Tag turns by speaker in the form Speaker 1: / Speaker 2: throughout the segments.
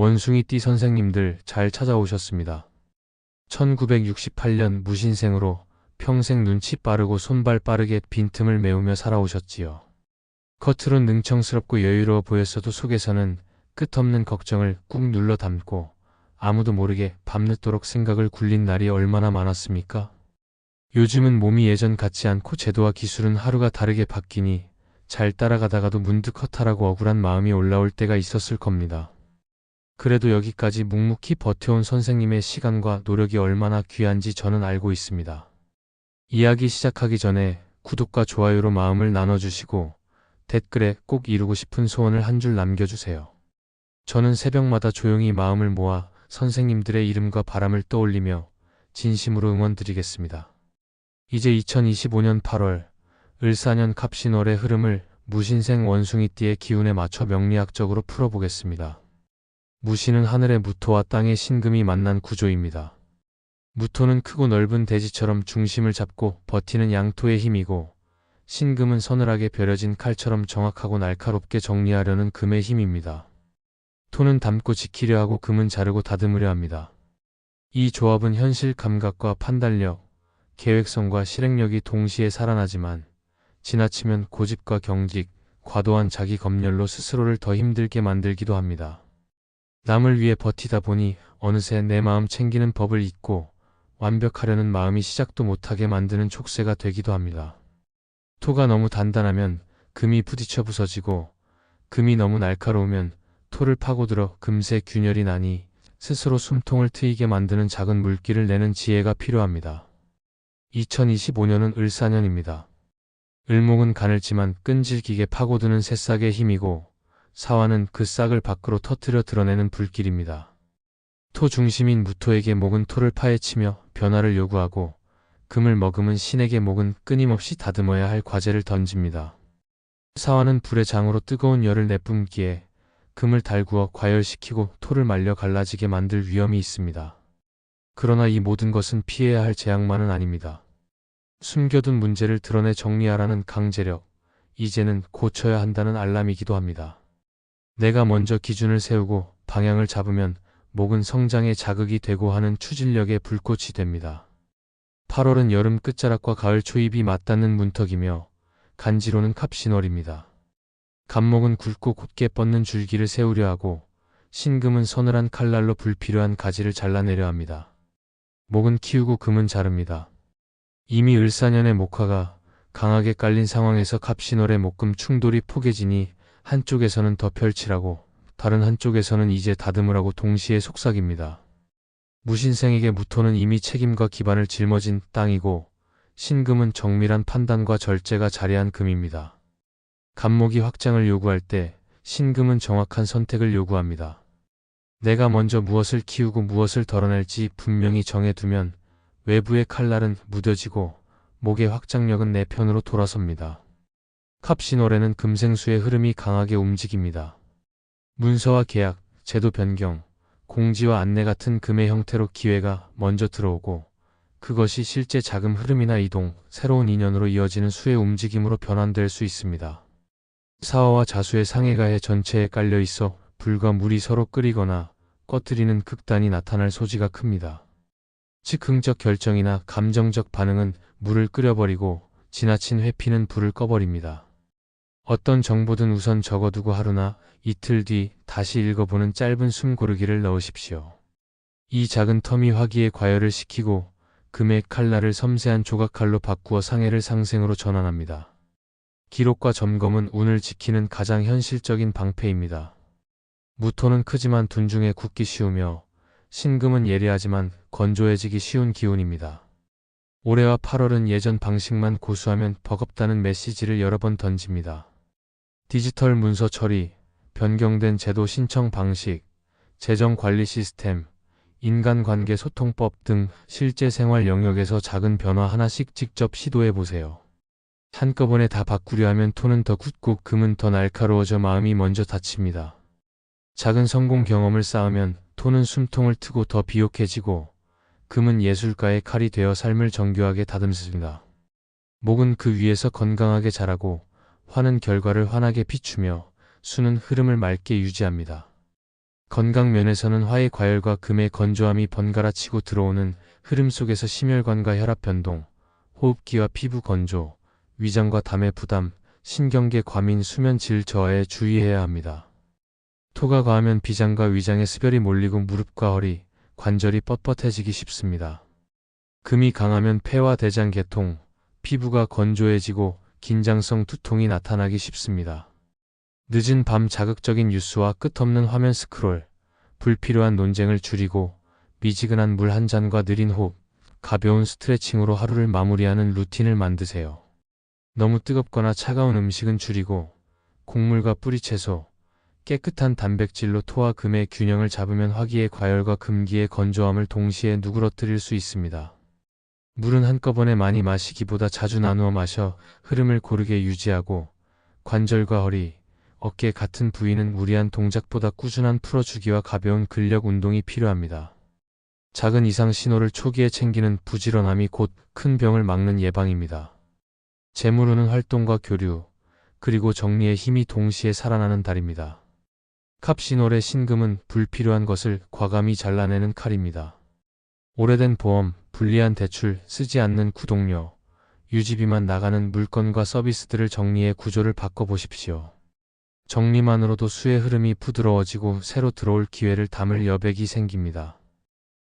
Speaker 1: 원숭이 띠 선생님들 잘 찾아오셨습니다. 1968년 무신생으로 평생 눈치 빠르고 손발 빠르게 빈틈을 메우며 살아오셨지요. 겉으론 능청스럽고 여유로워 보였어도 속에서는 끝없는 걱정을 꾹 눌러 담고 아무도 모르게 밤늦도록 생각을 굴린 날이 얼마나 많았습니까? 요즘은 몸이 예전 같지 않고 제도와 기술은 하루가 다르게 바뀌니 잘 따라가다가도 문득 허탈하고 억울한 마음이 올라올 때가 있었을 겁니다. 그래도 여기까지 묵묵히 버텨온 선생님의 시간과 노력이 얼마나 귀한지 저는 알고 있습니다. 이야기 시작하기 전에 구독과 좋아요로 마음을 나눠주시고 댓글에 꼭 이루고 싶은 소원을 한 줄 남겨주세요. 저는 새벽마다 조용히 마음을 모아 선생님들의 이름과 바람을 떠올리며 진심으로 응원드리겠습니다. 이제 2025년 8월 을사년 갑신월의 흐름을 무신생 원숭이띠의 기운에 맞춰 명리학적으로 풀어보겠습니다. 무신은 하늘의 무토와 땅의 신금이 만난 구조입니다. 무토는 크고 넓은 대지처럼 중심을 잡고 버티는 양토의 힘이고 신금은 서늘하게 벼려진 칼처럼 정확하고 날카롭게 정리하려는 금의 힘입니다. 토는 담고 지키려 하고 금은 자르고 다듬으려 합니다. 이 조합은 현실 감각과 판단력, 계획성과 실행력이 동시에 살아나지만 지나치면 고집과 경직, 과도한 자기 검열로 스스로를 더 힘들게 만들기도 합니다. 남을 위해 버티다 보니 어느새 내 마음 챙기는 법을 잊고 완벽하려는 마음이 시작도 못하게 만드는 촉새가 되기도 합니다. 토가 너무 단단하면 금이 부딪혀 부서지고 금이 너무 날카로우면 토를 파고들어 금세 균열이 나니 스스로 숨통을 트이게 만드는 작은 물기를 내는 지혜가 필요합니다. 2025년은 을사년입니다. 을목은 가늘지만 끈질기게 파고드는 새싹의 힘이고 사화는 그 싹을 밖으로 터뜨려 드러내는 불길입니다. 토 중심인 무토에게 목은 토를 파헤치며 변화를 요구하고 금을 머금은 신에게 목은 끊임없이 다듬어야 할 과제를 던집니다. 사화는 불의 장으로 뜨거운 열을 내뿜기에 금을 달구어 과열시키고 토를 말려 갈라지게 만들 위험이 있습니다. 그러나 이 모든 것은 피해야 할 재앙만은 아닙니다. 숨겨둔 문제를 드러내 정리하라는 강제력, 이제는 고쳐야 한다는 알람이기도 합니다. 내가 먼저 기준을 세우고 방향을 잡으면 목은 성장에 자극이 되고 하는 추진력의 불꽃이 됩니다. 8월은 여름 끝자락과 가을 초입이 맞닿는 문턱이며 간지로는 갑신월입니다. 갑목은 굵고 곧게 뻗는 줄기를 세우려 하고 신금은 서늘한 칼날로 불필요한 가지를 잘라내려 합니다. 목은 키우고 금은 자릅니다. 이미 을사년의 목화가 강하게 깔린 상황에서 갑신월의 목금 충돌이 포개지니 한쪽에서는 더 펼치라고 다른 한쪽에서는 이제 다듬으라고 동시에 속삭입니다. 무신생에게 무토는 이미 책임과 기반을 짊어진 땅이고 신금은 정밀한 판단과 절제가 자리한 금입니다. 갑목이 확장을 요구할 때 신금은 정확한 선택을 요구합니다. 내가 먼저 무엇을 키우고 무엇을 덜어낼지 분명히 정해두면 외부의 칼날은 무뎌지고 목의 확장력은 내 편으로 돌아섭니다. 캅신월에는 금생수의 흐름이 강하게 움직입니다. 문서와 계약, 제도 변경, 공지와 안내 같은 금의 형태로 기회가 먼저 들어오고 그것이 실제 자금 흐름이나 이동, 새로운 인연으로 이어지는 수의 움직임으로 변환될 수 있습니다. 사화와 자수의 상해가의 전체에 깔려 있어 불과 물이 서로 끓이거나 꺼뜨리는 극단이 나타날 소지가 큽니다. 즉흥적 결정이나 감정적 반응은 물을 끓여버리고 지나친 회피는 불을 꺼버립니다. 어떤 정보든 우선 적어두고 하루나 이틀 뒤 다시 읽어보는 짧은 숨 고르기를 넣으십시오. 이 작은 텀이 화기에 과열을 시키고 금의 칼날을 섬세한 조각칼로 바꾸어 상해를 상생으로 전환합니다. 기록과 점검은 운을 지키는 가장 현실적인 방패입니다. 무토는 크지만 둔중에 굳기 쉬우며 신금은 예리하지만 건조해지기 쉬운 기운입니다. 올해와 8월은 예전 방식만 고수하면 버겁다는 메시지를 여러 번 던집니다. 디지털 문서 처리, 변경된 제도 신청 방식, 재정 관리 시스템, 인간관계 소통법 등 실제 생활 영역에서 작은 변화 하나씩 직접 시도해 보세요. 한꺼번에 다 바꾸려 하면 토는 더 굳고 금은 더 날카로워져 마음이 먼저 다칩니다. 작은 성공 경험을 쌓으면 토는 숨통을 트고 더 비옥해지고 금은 예술가의 칼이 되어 삶을 정교하게 다듬습니다. 목은 그 위에서 건강하게 자라고 화는 결과를 환하게 비추며 수는 흐름을 맑게 유지합니다. 건강 면에서는 화의 과열과 금의 건조함이 번갈아 치고 들어오는 흐름 속에서 심혈관과 혈압 변동, 호흡기와 피부 건조, 위장과 담의 부담, 신경계 과민 수면 질 저하에 주의해야 합니다. 토가 과하면 비장과 위장에 습열이 몰리고 무릎과 허리, 관절이 뻣뻣해지기 쉽습니다. 금이 강하면 폐와 대장 개통, 피부가 건조해지고 긴장성 두통이 나타나기 쉽습니다. 늦은 밤 자극적인 뉴스와 끝없는 화면 스크롤, 불필요한 논쟁을 줄이고 미지근한 물 한 잔과 느린 호흡, 가벼운 스트레칭으로 하루를 마무리하는 루틴을 만드세요. 너무 뜨겁거나 차가운 음식은 줄이고 곡물과 뿌리채소, 깨끗한 단백질로 토와 금의 균형을 잡으면 화기의 과열과 금기의 건조함을 동시에 누그러뜨릴 수 있습니다. 물은 한꺼번에 많이 마시기보다 자주 나누어 마셔 흐름을 고르게 유지하고 관절과 허리, 어깨 같은 부위는 무리한 동작보다 꾸준한 풀어주기와 가벼운 근력 운동이 필요합니다. 작은 이상 신호를 초기에 챙기는 부지런함이 곧 큰 병을 막는 예방입니다. 재물운은 활동과 교류, 그리고 정리의 힘이 동시에 살아나는 달입니다. 캅신월의 신금은 불필요한 것을 과감히 잘라내는 칼입니다. 오래된 보험, 불리한 대출, 쓰지 않는 구독료, 유지비만 나가는 물건과 서비스들을 정리해 구조를 바꿔보십시오. 정리만으로도 수의 흐름이 부드러워지고 새로 들어올 기회를 담을 여백이 생깁니다.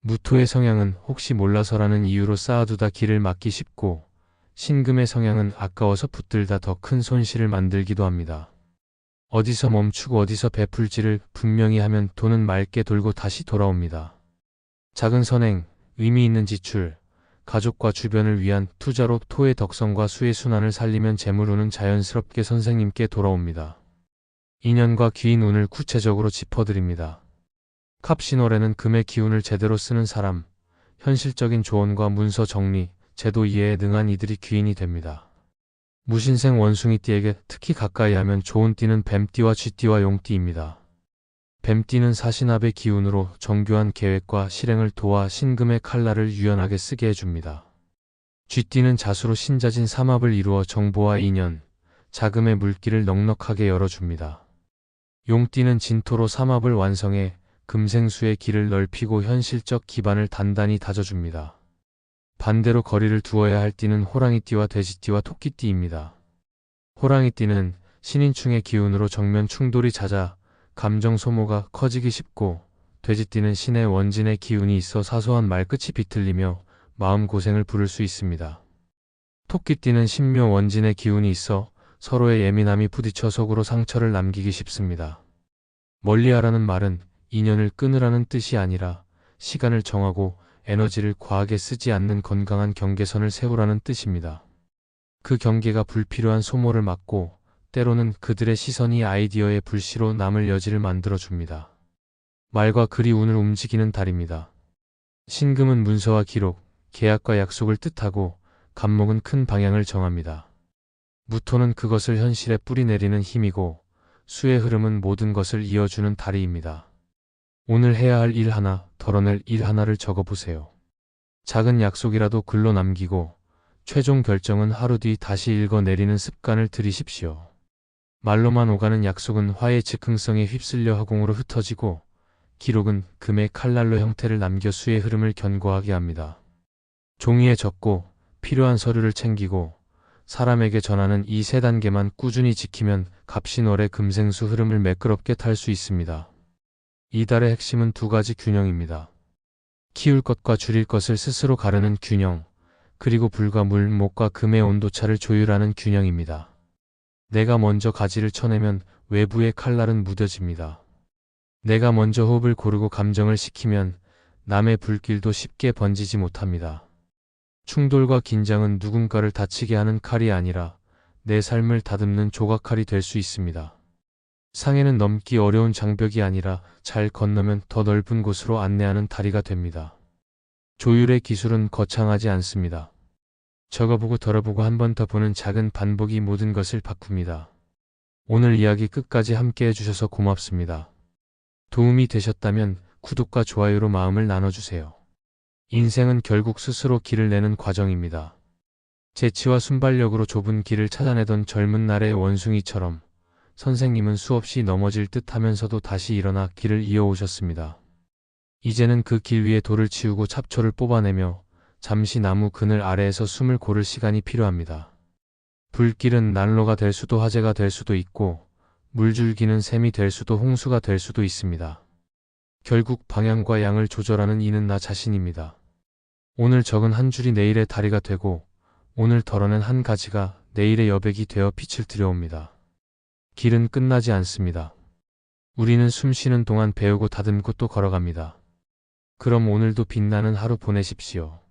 Speaker 1: 무토의 성향은 혹시 몰라서라는 이유로 쌓아두다 길을 막기 쉽고 신금의 성향은 아까워서 붙들다 더 큰 손실을 만들기도 합니다. 어디서 멈추고 어디서 베풀지를 분명히 하면 돈은 맑게 돌고 다시 돌아옵니다. 작은 선행, 의미 있는 지출, 가족과 주변을 위한 투자로 토의 덕성과 수의 순환을 살리면 재물운은 자연스럽게 선생님께 돌아옵니다. 인연과 귀인 운을 구체적으로 짚어드립니다. 캅신월에는 금의 기운을 제대로 쓰는 사람, 현실적인 조언과 문서 정리, 제도 이해에 능한 이들이 귀인이 됩니다. 무신생 원숭이띠에게 특히 가까이 하면 좋은 띠는 뱀띠와 쥐띠와 용띠입니다. 뱀띠는 사신합의 기운으로 정교한 계획과 실행을 도와 신금의 칼날을 유연하게 쓰게 해줍니다. 쥐띠는 자수로 신자진 삼합을 이루어 정보와 인연, 자금의 물길을 넉넉하게 열어줍니다. 용띠는 진토로 삼합을 완성해 금생수의 길을 넓히고 현실적 기반을 단단히 다져줍니다. 반대로 거리를 두어야 할 띠는 호랑이띠와 돼지띠와 토끼띠입니다. 호랑이띠는 신인충의 기운으로 정면 충돌이 잦아 감정 소모가 커지기 쉽고 돼지띠는 신의 원진의 기운이 있어 사소한 말끝이 비틀리며 마음고생을 부를 수 있습니다. 토끼띠는 신묘 원진의 기운이 있어 서로의 예민함이 부딪혀 속으로 상처를 남기기 쉽습니다. 멀리하라는 말은 인연을 끊으라는 뜻이 아니라 시간을 정하고 에너지를 과하게 쓰지 않는 건강한 경계선을 세우라는 뜻입니다. 그 경계가 불필요한 소모를 막고 때로는 그들의 시선이 아이디어의 불씨로 남을 여지를 만들어줍니다. 말과 글이 운을 움직이는 달입니다. 신금은 문서와 기록, 계약과 약속을 뜻하고 간목은 큰 방향을 정합니다. 무토는 그것을 현실에 뿌리내리는 힘이고 수의 흐름은 모든 것을 이어주는 다리입니다. 오늘 해야 할 일 하나, 덜어낼 일 하나를 적어보세요. 작은 약속이라도 글로 남기고 최종 결정은 하루 뒤 다시 읽어내리는 습관을 들이십시오. 말로만 오가는 약속은 화의 즉흥성에 휩쓸려 허공으로 흩어지고 기록은 금의 칼날로 형태를 남겨 수의 흐름을 견고하게 합니다. 종이에 적고 필요한 서류를 챙기고 사람에게 전하는 이 세 단계만 꾸준히 지키면 갑신월의 금생수 흐름을 매끄럽게 탈 수 있습니다. 이 달의 핵심은 두 가지 균형입니다. 키울 것과 줄일 것을 스스로 가르는 균형, 그리고 불과 물, 목과 금의 온도차를 조율하는 균형입니다. 내가 먼저 가지를 쳐내면 외부의 칼날은 무뎌집니다. 내가 먼저 호흡을 고르고 감정을 식히면 남의 불길도 쉽게 번지지 못합니다. 충돌과 긴장은 누군가를 다치게 하는 칼이 아니라 내 삶을 다듬는 조각칼이 될 수 있습니다. 상해는 넘기 어려운 장벽이 아니라 잘 건너면 더 넓은 곳으로 안내하는 다리가 됩니다. 조율의 기술은 거창하지 않습니다. 적어보고 덜어보고 한 번 더 보는 작은 반복이 모든 것을 바꿉니다. 오늘 이야기 끝까지 함께 해주셔서 고맙습니다. 도움이 되셨다면 구독과 좋아요로 마음을 나눠주세요. 인생은 결국 스스로 길을 내는 과정입니다. 재치와 순발력으로 좁은 길을 찾아내던 젊은 날의 원숭이처럼 선생님은 수없이 넘어질 듯 하면서도 다시 일어나 길을 이어오셨습니다. 이제는 그 길 위에 돌을 치우고 잡초를 뽑아내며 잠시 나무 그늘 아래에서 숨을 고를 시간이 필요합니다. 불길은 난로가 될 수도 화재가 될 수도 있고 물줄기는 샘이 될 수도 홍수가 될 수도 있습니다. 결국 방향과 양을 조절하는 이는 나 자신입니다. 오늘 적은 한 줄이 내일의 다리가 되고 오늘 덜어낸 한 가지가 내일의 여백이 되어 빛을 들여옵니다. 길은 끝나지 않습니다. 우리는 숨 쉬는 동안 배우고 다듬고 또 걸어갑니다. 그럼 오늘도 빛나는 하루 보내십시오.